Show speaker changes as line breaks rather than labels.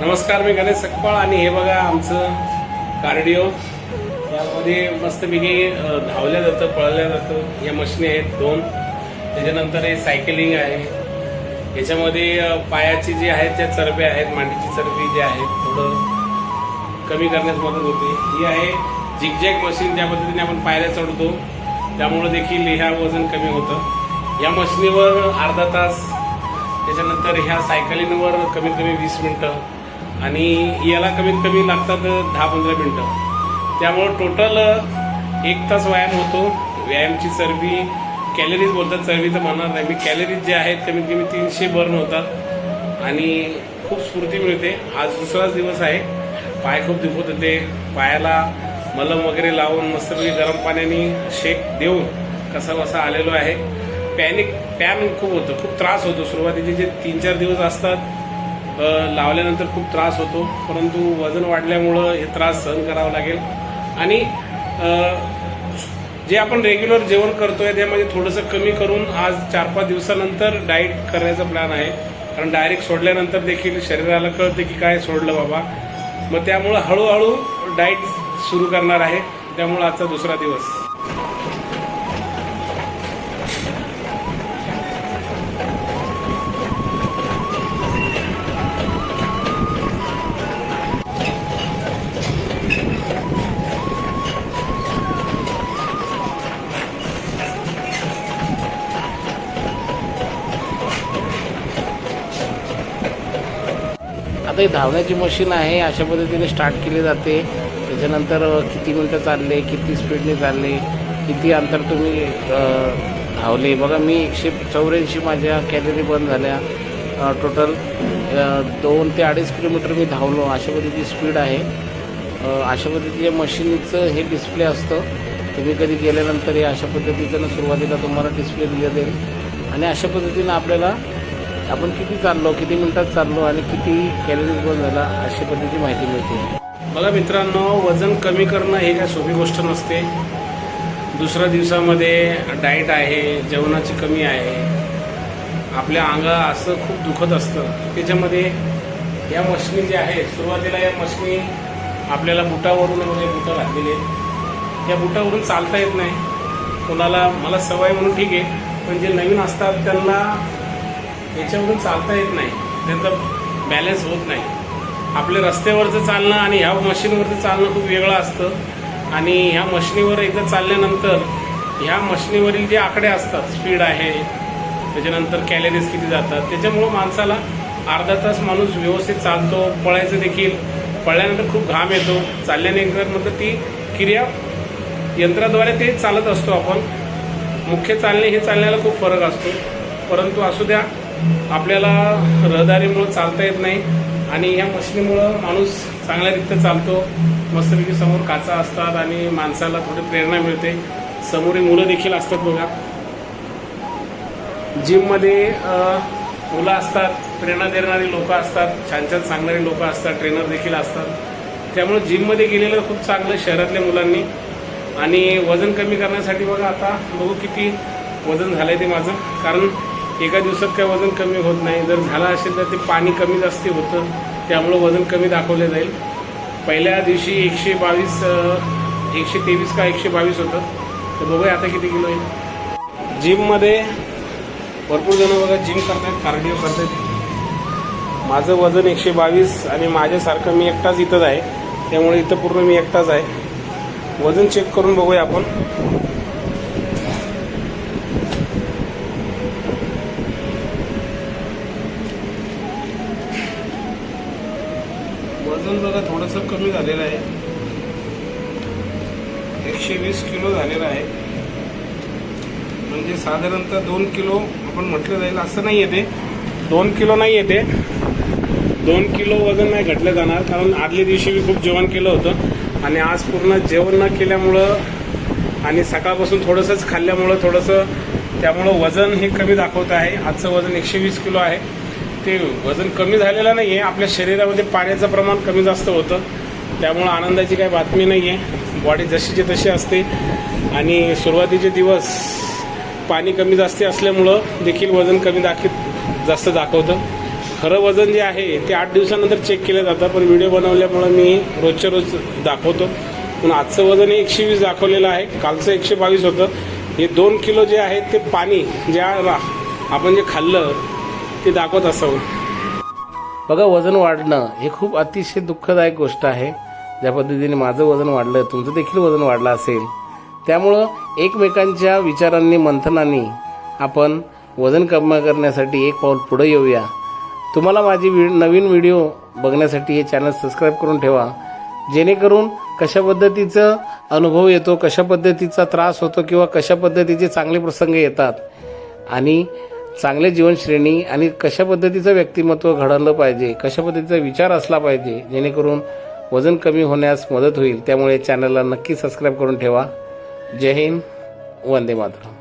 नमस्कार मी गणेश सकपाळ आणि हे बघा आमचं कार्डिओ. यामध्ये मस्तपैकी धावल्या जातं पळल्या जातं. या मशीनी आहेत दोन. त्याच्यानंतर हे सायकलिंग आहे. याच्यामध्ये पायाची जी आहेत त्या चरब्या आहेत मांडीची चरबी जी आहे थोडं कमी करण्यास मदत होते. ही आहे झिकझॅक मशीन ज्या पद्धतीने आपण पायऱ्या चढतो. त्यामुळं देखील ह्या वजन कमी होतं. या मशीनीवर अर्धा तास त्याच्यानंतर ह्या सायकलिंगवर कमीत कमी वीस मिनटं. आणि याला कमीत कमी लागतात दहा पंधरा मिनटं. त्यामुळं टोटल एक तास व्यायाम होतो. व्यायामची चरबी कॅलरीज बोलतात चरबी तर म्हणणार नाही. मी कॅलरीज जे आहेत कमीत कमी तीनशे बर्न होतात. आणि खूप स्फूर्ती मिळते. आज दुसराच दिवस आहे. पाय खूप दुखत होते. पायाला मलम वगैरे लावून मस्तपैकी गरम पाण्याने शेक देऊन कसा बसा आलेलो आहे. पॅनिक पॅन खूप होतं. खूप त्रास होतो. सुरुवातीचे जे तीन चार दिवस असतात लावल्यानंतर खूप त्रास होतो परंतु वजन वाढल्यामुळं हे त्रास सहन करावा लागेल. आणि जे आपण रेग्युलर जेवण करतोय त्यामध्ये थोडंसं कमी करून आज चार पाच दिवसानंतर डाईट करण्याचा प्लॅन आहे. कारण डायरेक्ट सोडल्यानंतर देखील शरीराला कळतं की काय सोडलं बाबा. मग त्यामुळं हळूहळू डाईट सुरू करणार आहे. त्यामुळं आजचा दुसरा दिवस.
आता ही धावण्याची मशीन आहे अशा पद्धतीने स्टार्ट केली जाते. त्याच्यानंतर किती मिनटं चालले किती स्पीडने चालले किती अंतर तुम्ही धावले. बघा मी एकशे चौऱ्याऐंशी माझ्या कॅलरी बंद झाल्या. टोटल दोन ते अडीच किलोमीटर मी धावलो. अशा पद्धतीची स्पीड आहे. अशा पद्धतीच्या मशीनचं हे डिस्प्ले असतं. तुम्ही कधी गेल्यानंतर हे अशा पद्धतीचं सुरुवातीला तुम्हाला डिस्प्ले दिलं जाईल. आणि अशा पद्धतीनं आपल्याला आपण किती चाललो किती मिनिटात चाललो आणि किती कॅलरीज बर्न झाला अशी पद्धतीची माहिती मिळते.
बघा मित्रांनो वजन कमी करणं हे काय सोपी गोष्ट नसते. दुसऱ्या दिवसामध्ये डाएट आहे जेवणाची कमी आहे. आपल्या अंगा असं खूप दुखत असतं. त्याच्यामध्ये या मशनी ज्या आहेत सुरुवातीला या मशनी आपल्याला बुटावरून वगैरे बुटं घातलेली आहेत या बुटावरून चालता येत नाही. कोणाला मला सवय म्हणून ठीक आहे पण जे नवीन असतात त्यांना याच्यावरून चालता येत नाही. त्यांचं बॅलन्स होत नाही. आपल्या रस्त्यावरचं चालणं आणि ह्या मशीनवरचं चालणं खूप वेगळं असतं. आणि ह्या मशीनीवर एकदा चालल्यानंतर ह्या मशीनीवरील जे आकडे असतात स्पीड आहे त्याच्यानंतर कॅलरीज किती जातात त्याच्यामुळं माणसाला अर्धा तास माणूस व्यवस्थित चालतो पळायचं देखील. पळल्यानंतर खूप घाम येतो. चालल्यानंतर मतलब ती क्रिया यंत्राद्वारे ते चालत असतो आपण. मुख्य चालणे हे चालण्याला खूप फरक असतो. परंतु असू द्या आपल्याला रहदारीमुळं चालता येत नाही आणि ह्या मशीनीमुळं माणूस चांगल्यारीत्या चालतो. मस्तपैकी समोर काचा असतात आणि माणसाला थोडी प्रेरणा मिळते. समोरील मुलं देखील असतात बघा. जिममध्ये मुलं असतात प्रेरणा देणारी लोक असतात छान छान सांगणारी लोकं असतात ट्रेनर देखील असतात. त्यामुळे जिममध्ये गेलेलं खूप चांगलं शहरातल्या मुलांनी. आणि वजन कमी करण्यासाठी बघा आता बघू किती वजन झालंय ते माझं. कारण एका दिवसात काय वजन कमी होत नाही. जर झालं असेल तर ते पाणी कमी जास्ती होतं. त्यामुळं वजन कमी दाखवलं जाईल. पहिल्या दिवशी एकशे बावीस एकशे तेवीस का एकशे बावीस होतं. तर बघूया आता किती किलो येईल जिममध्ये भरपूर जण बघा जिम करतायत कार्डिओ करतायत. माझं वजन एकशे बावीस आणि माझ्यासारखं मी एकटाच इथंच आहे. त्यामुळे इथं पूर्ण मी एकटाच आहे. वजन चेक करून बघूया आपण. वजन बघा थोडंसं कमी झालेलं आहे. एकशे वीस किलो झालेलं आहे. म्हणजे साधारणतः दोन किलो आपण म्हटलं जाईल. असं नाही येते दोन किलो नाही येते दोन किलो वजन नाही घटलं जाणार कारण आदल्या दिवशी मी खूप जेवण केलं होतं. आणि आज पूर्ण जेवण न केल्यामुळं आणि सकाळपासून थोडंसंच खाल्ल्यामुळं थोडंसं त्यामुळं वजन हे कमी दाखवत आहे. आजचं वजन एकशे वीस किलो आहे. ते वजन कमी झालेलं नाही आहे आपल्या शरीरामध्ये पाण्याचं प्रमाण कमी जास्त होतं. त्यामुळं आनंदाची काही बातमी नाही आहे बॉडी जशीची तशी असते. आणि सुरुवातीचे दिवस पाणी कमी जास्ती असल्यामुळं देखील वजन कमी दाखव जास्त दाखवतं. खरं वजन जे आहे ते आठ दिवसानंतर चेक केलं जातं. पण व्हिडिओ बनवल्यामुळं मी रोजच्या रोज दाखवतो. पण आजचं वजन एकशे वीस दाखवलेलं आहे. कालचं एकशे बावीस होतं. हे दोन किलो जे आहे ते पाणी ज्या आपण जे खाल्लं ते दाखवत असावं.
बघा वजन वाढणं हे खूप अतिशय दुःखदायक गोष्ट आहे. ज्या पद्धतीने माझं वजन वाढलं तुमचं देखील वजन वाढलं असेल. त्यामुळं एकमेकांच्या विचारांनी मंथनाने आपण वजन कमी करण्यासाठी एक पाऊल पुढे येऊया. तुम्हाला माझी वि नवीन व्हिडिओ बघण्यासाठी हे चॅनल सबस्क्राईब करून ठेवा. जेणेकरून कशा पद्धतीचं अनुभव येतो कशा पद्धतीचा त्रास होतो किंवा कशा पद्धतीचे चांगले प्रसंग येतात. आणि चांगले जीवनश्रेणी आणि कशा पद्धतीचं व्यक्तिमत्व घडवलं पाहिजे कशा पद्धतीचा विचार असला पाहिजे जेणेकरून वजन कमी होण्यास मदत होईल. त्यामुळे चॅनलला नक्की सबस्क्राईब करून ठेवा. जय हिंद वंदे मातरम.